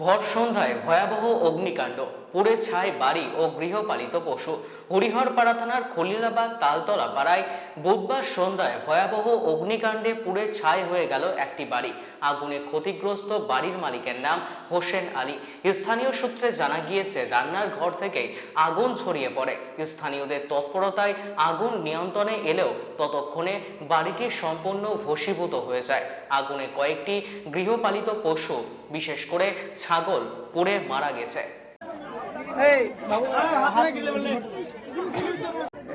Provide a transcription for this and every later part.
ভর সন্ধ্যায় ভয়াবহ অগ্নিকাণ্ড। পুড়ে ছাই বাড়ি ও গৃহপালিত পশু। হরিহরপাড়া থানার খলিলাবাদ তালতলা পাড়ায় বুধবার সন্ধ্যায় ভয়াবহ অগ্নিকাণ্ডে পুড়ে ছাই হয়ে গেল একটি বাড়ি। আগুনে ক্ষতিগ্রস্ত বাড়ির মালিকের নাম হোসেন আলী। স্থানীয় সূত্রে জানা গিয়েছে, রান্নার ঘর থেকে আগুন ছড়িয়ে পড়ে। স্থানীয়দের তৎপরতায় আগুন নিয়ন্ত্রণে এলেও ততক্ষণে বাড়িটি সম্পূর্ণ ভস্মীভূত হয়ে যায়। আগুনে কয়েকটি গৃহপালিত পশু, বিশেষ করে ছাগল পুড়ে মারা গেছে।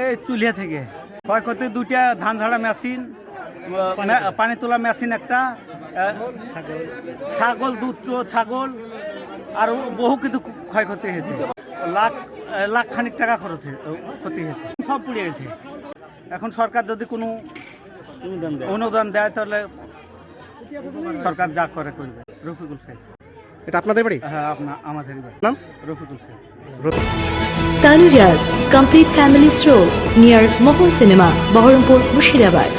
এই চুলিয়া থেকে। ক্ষয়ক্ষতি দুইটা ধান ঝাড়া মেশিন পানি তোলা মেশিন একটা ছাগল দুধ ছাগল আর বহু কিছু ক্ষয়ক্ষতি হয়েছে। লাখ লাখ খানিক টাকা খরচ ক্ষতি হয়েছে সব পুড়ে গেছে। এখন সরকার যদি কোনো অনুদান দেয়। তাহলে সরকার যা করে করবে। রফিকুল শেখ এটা আপনাদের বাড়ি? Complete family store near Mohan cinema Baharampur Murshidabad